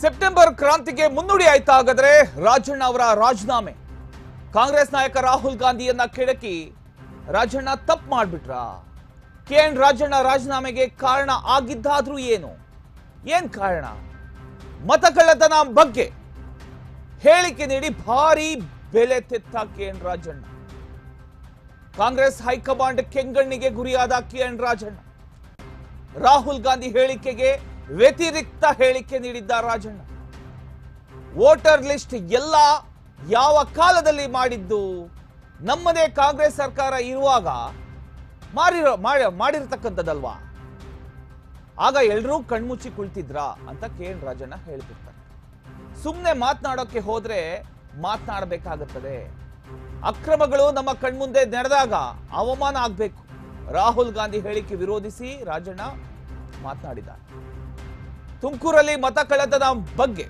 September ಕ್ರಾಂತಿಗೆ ಮುನ್ನುಡಿ ಆಯ್ತಾ ಹಾಗಾದ್ರೆ ರಾಜಣ್ಣ ಅವರ ರಾಜೀನಾಮೆ. ಕಾಂಗ್ರೆಸ್ ನಾಯಕ ರಾಹುಲ್ ಗಾಂಧಿಯನ್ನ ಕೆಡಕಿ ರಾಜಣ್ಣ ತಪ್ಪು ಮಾಡ್ಬಿಟ್ರ? ಕೆ ಎನ್ ರಾಜಣ್ಣ ರಾಜೀನಾಮೆಗೆ ಕಾರಣ ಆಗಿದ್ದಾದ್ರೂ ಏನು? ಏನ್ ಕಾರಣ? ಮತಕಳ್ಳತನ ಬಗ್ಗೆ ಹೇಳಿಕೆ ನೀಡಿ ಭಾರಿ ಬೆಲೆ ತೆತ್ತ K N Rajanna. Congress high command ಕೆಂಗಣ್ಣಿಗೆ ಗುರಿಯಾದ ಕೆ ಎನ್ ರಾಜಣ್ಣ. ರಾಹುಲ್ ಗಾಂಧಿ ಹೇಳಿಕೆಗೆ ವ್ಯತಿರಿಕ್ತ ಹೇಳಿಕೆ ನೀಡಿದ್ದ ರಾಜಣ್ಣ. ವೋಟರ್ ಲಿಸ್ಟ್ ಎಲ್ಲ ಯಾವ ಕಾಲದಲ್ಲಿ ಮಾಡಿದ್ದು? ನಮ್ಮದೇ ಕಾಂಗ್ರೆಸ್ ಸರ್ಕಾರ ಇರುವಾಗ ಮಾರಿರೋ ಮಾಡಿ- ಮಾಡಿರ್ತಕ್ಕಂಥದ್ದಲ್ವಾ? ಆಗ ಎಲ್ಲರೂ ಕಣ್ಮುಚ್ಚಿ ಕುಳಿತಿದ್ರಾ ಅಂತ ಕೆ ಎನ್ ರಾಜಣ್ಣ ಹೇಳ್ತಿರ್ತಾರೆ. ಸುಮ್ಮನೆ ಮಾತನಾಡೋಕ್ಕೆ ಹೋದ್ರೆ ಮಾತನಾಡಬೇಕಾಗುತ್ತದೆ. ಅಕ್ರಮಗಳು ನಮ್ಮ ಕಣ್ಮುಂದೆ ನಡೆದಾಗ ಅವಮಾನ ಆಗಬೇಕು. ರಾಹುಲ್ ಗಾಂಧಿ ಹೇಳಿಕೆ ವಿರೋಧಿಸಿ ರಾಜಣ್ಣ ಮಾತನಾಡಿದ್ದಾರೆ. ತುಮಕೂರಲ್ಲಿ ಮತ ಕಳೆದದ ಬಗ್ಗೆ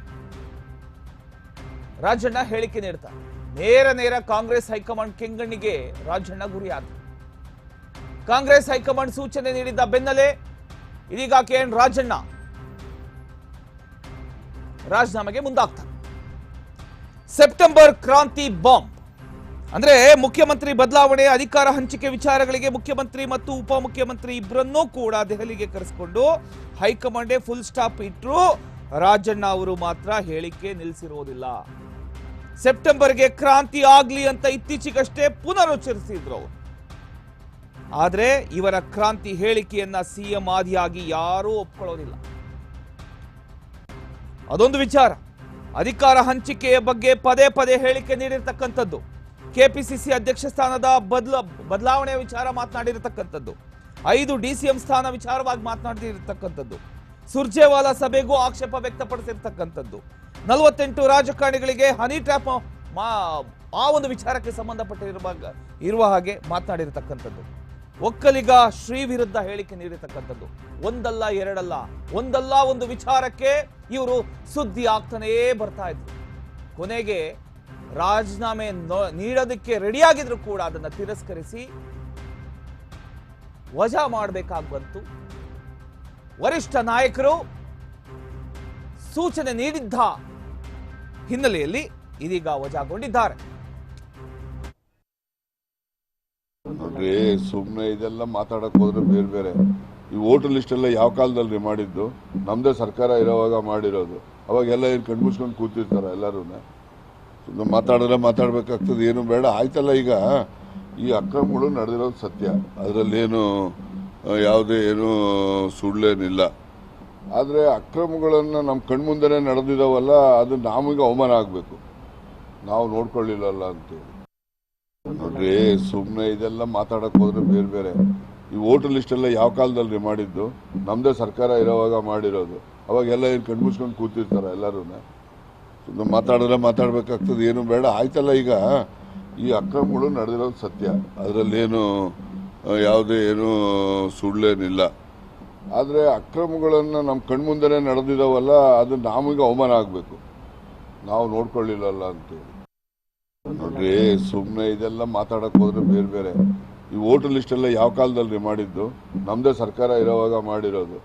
ರಾಜಣ್ಣ ಹೇಳಿಕೆ ನೀಡ್ತಾರೆ ನೇರ ನೇರ ಕಾಂಗ್ರೆಸ್ ಹೈಕಮಾಂಡ್ ಕೆಂಗಣ್ಣಿಗೆ ರಾಜಣ್ಣ ಗುರಿಯಾದ. ಕಾಂಗ್ರೆಸ್ ಹೈಕಮಾಂಡ್ ಸೂಚನೆ ನೀಡಿದ್ದ ಬೆನ್ನಲ್ಲೇ ಇದೀಗ ಕೆ ಎನ್ ರಾಜಣ್ಣ ರಾಜೀನಾಮೆಗೆ ಮುಂದಾಗ್ತಾರೆ. ಸೆಪ್ಟೆಂಬರ್ ಕ್ರಾಂತಿ ಬಾಂಬ್ ಅಂದ್ರೆ ಮುಖ್ಯಮಂತ್ರಿ ಬದಲಾವಣೆ, ಅಧಿಕಾರ ಹಂಚಿಕೆ ವಿಚಾರಗಳಿಗೆ ಮುಖ್ಯಮಂತ್ರಿ ಮತ್ತು ಉಪಮುಖ್ಯಮಂತ್ರಿ ಇಬ್ಬರನ್ನೂ ಕೂಡ ದೆಹಲಿಗೆ ಕರೆಸಿಕೊಂಡು ಹೈಕಮಾಂಡೇ ಫುಲ್ ಸ್ಟಾಪ್ ಇಟ್ಟರು ರಾಜಣ್ಣ ಅವರು ಮಾತ್ರ ಹೇಳಿಕೆ ನಿಲ್ಲಿಸಿರೋದಿಲ್ಲ. ಸೆಪ್ಟೆಂಬರ್ಗೆ ಕ್ರಾಂತಿ ಆಗ್ಲಿ ಅಂತ ಇತ್ತೀಚೆಗಷ್ಟೇ ಪುನರುಚ್ಚರಿಸಿದ್ರು ಅವರು. ಆದ್ರೆ ಇವರ ಕ್ರಾಂತಿ ಹೇಳಿಕೆಯನ್ನ ಸಿಎಂ ಆದಿಯಾಗಿ ಯಾರೂ ಒಪ್ಕೊಳ್ಳೋದಿಲ್ಲ. ಅದೊಂದು ವಿಚಾರ. ಅಧಿಕಾರ ಹಂಚಿಕೆಯ ಬಗ್ಗೆ ಪದೇ ಪದೇ ಹೇಳಿಕೆ ನೀಡಿರ್ತಕ್ಕಂಥದ್ದು. ಕೆಪಿಸಿಸಿ ಅಧ್ಯಕ್ಷ ಸ್ಥಾನದ ಬದಲ ಬದಲಾವಣೆಯ ವಿಚಾರ ಮಾತನಾಡಿರತಕ್ಕಂಥದ್ದು. ಐದು ಡಿಸಿಎಂ ಸ್ಥಾನ ವಿಚಾರವಾಗಿ ಮಾತನಾಡಿರತಕ್ಕಂಥದ್ದು. ಸುರ್ಜೇವಾಲಾ ಸಭೆಗೂ ಆಕ್ಷೇಪ ವ್ಯಕ್ತಪಡಿಸಿರ್ತಕ್ಕಂಥದ್ದು. ನಲವತ್ತೆಂಟು ರಾಜಕಾರಣಿಗಳಿಗೆ ಹನಿ ಟ್ರ್ಯಾಪ್ ಆ ಒಂದು ವಿಚಾರಕ್ಕೆ ಸಂಬಂಧಪಟ್ಟಿರುವ ಇರುವ ಹಾಗೆ ಮಾತನಾಡಿರತಕ್ಕಂಥದ್ದು. ಒಕ್ಕಲಿಗ ಶ್ರೀ ವಿರುದ್ಧ ಹೇಳಿಕೆ ನೀಡಿರ್ತಕ್ಕಂಥದ್ದು. ಒಂದಲ್ಲ ಎರಡಲ್ಲ, ಒಂದಲ್ಲ ಒಂದು ವಿಚಾರಕ್ಕೆ ಇವರು ಸುದ್ದಿ ಆಗ್ತಾನೇ ಬರ್ತಾ ಇದ್ರು. ಕೊನೆಗೆ ರಾಜೀನಾಮೆ ನೀಡೋದಕ್ಕೆ ರೆಡಿಯಾಗಿದ್ರು ಕೂಡ ಅದನ್ನು ತಿರಸ್ಕರಿಸಿ ವಜಾ ಮಾಡಬೇಕಾಗಿ ಬಂತು ವರಿಷ್ಠ ನಾಯಕರು ಸೂಚನೆ ನೀಡಿದ್ದ ಹಿನ್ನೆಲೆಯಲ್ಲಿ ಇದೀಗ ವಜಾಗೊಂಡಿದ್ದಾರೆ. ನೋಡ್ರಿ ಸುಮ್ಮನೆ ಇದೆಲ್ಲ ಮಾತಾಡಕ್ ಹೋದ್ರೆ ಬೇರೆ ಬೇರೆ. ಈ ವೋಟರ್ ಲಿಸ್ಟ್ ಎಲ್ಲ ಯಾವ ಕಾಲದಲ್ಲಿ ಮಾಡಿದ್ದು? ನಮ್ದೇ ಸರ್ಕಾರ ಇರೋವಾಗ ಮಾಡಿರೋದು. ಅವಾಗ ಎಲ್ಲ ಏನು ಕಣ್ಮುಚ್ಕೊಂಡು ಕೂತಿರ್ತಾರ ಎಲ್ಲರೂ ಮಾತಾಡಿದ್ರೆ ಮಾತಾಡ್ಬೇಕಾಗ್ತದೆ. ಏನು ಬೇಡ. ಆಯ್ತಲ್ಲ ಈಗ. ಈ ಅಕ್ರಮಗಳು ನಡೆದಿರೋದು ಸತ್ಯ. ಅದರಲ್ಲೇನು ಯಾವುದೇ ಏನು ಸುಳ್ಳೇನಿಲ್ಲ. ಆದರೆ ಅಕ್ರಮಗಳನ್ನು ನಮ್ಮ ಕಣ್ಮುಂದೆ ನಡೆದಿದ್ದಾವಲ್ಲ ಅದು ನಮಗೆ ಅವಮಾನ ಆಗಬೇಕು. ನಾವು ನೋಡ್ಕೊಳ್ಳಿಲ್ಲಲ್ಲ ಅಂತೇಳಿ. ನೋಡ್ರಿ ಸುಮ್ಮನೆ ಇದೆಲ್ಲ ಮಾತಾಡೋಕ್ಕೆ ಹೋದ್ರೆ ಬೇರೆ ಬೇರೆ. ಈ ವೋಟರ್ ಲಿಸ್ಟ್ ಎಲ್ಲ ಯಾವ ಕಾಲದಲ್ಲಿ ಮಾಡಿದ್ದು? ನಮ್ಮದೇ ಸರ್ಕಾರ ಇರೋವಾಗ ಮಾಡಿರೋದು. ಅವಾಗೆಲ್ಲ ಏನು ಕಣ್ಮುಚ್ಕೊಂಡು ಕೂತಿರ್ತಾರೆ ಎಲ್ಲರೂ ಮಾತಾಡಿದ್ರೆ ಮಾತಾಡ್ಬೇಕಾಗ್ತದೆ. ಏನು ಬೇಡ. ಆಯ್ತಲ್ಲ ಈಗ. ಈ ಅಕ್ರಮಗಳು ನಡೆದಿರೋದು ಸತ್ಯ. ಅದರಲ್ಲೇನು ಯಾವುದೇ ಏನು ಸುಳ್ಳೇನಿಲ್ಲ. ಆದರೆ ಅಕ್ರಮಗಳನ್ನು ನಮ್ಮ ಕಣ್ಮುಂದೆನೇ ನಡೆದಿದ್ದಾವಲ್ಲ ಅದು ನಮಗೆ ಅವಮಾನ ಆಗಬೇಕು. ನಾವು ನೋಡ್ಕೊಳ್ಳಿಲ್ಲಲ್ಲ ಅಂತೇಳಿ. ನೋಡ್ರಿ ಸುಮ್ಮನೆ ಇದೆಲ್ಲ ಮಾತಾಡೋಕ್ಕೆ ಹೋದ್ರೆ ಬೇರೆ ಬೇರೆ. ಈ ವೋಟರ್ ಲಿಸ್ಟ್ ಎಲ್ಲ ಯಾವ ಕಾಲದಲ್ಲಿ ಮಾಡಿದ್ದು? ನಮ್ಮದೇ ಸರ್ಕಾರ ಇರೋವಾಗ ಮಾಡಿರೋದು.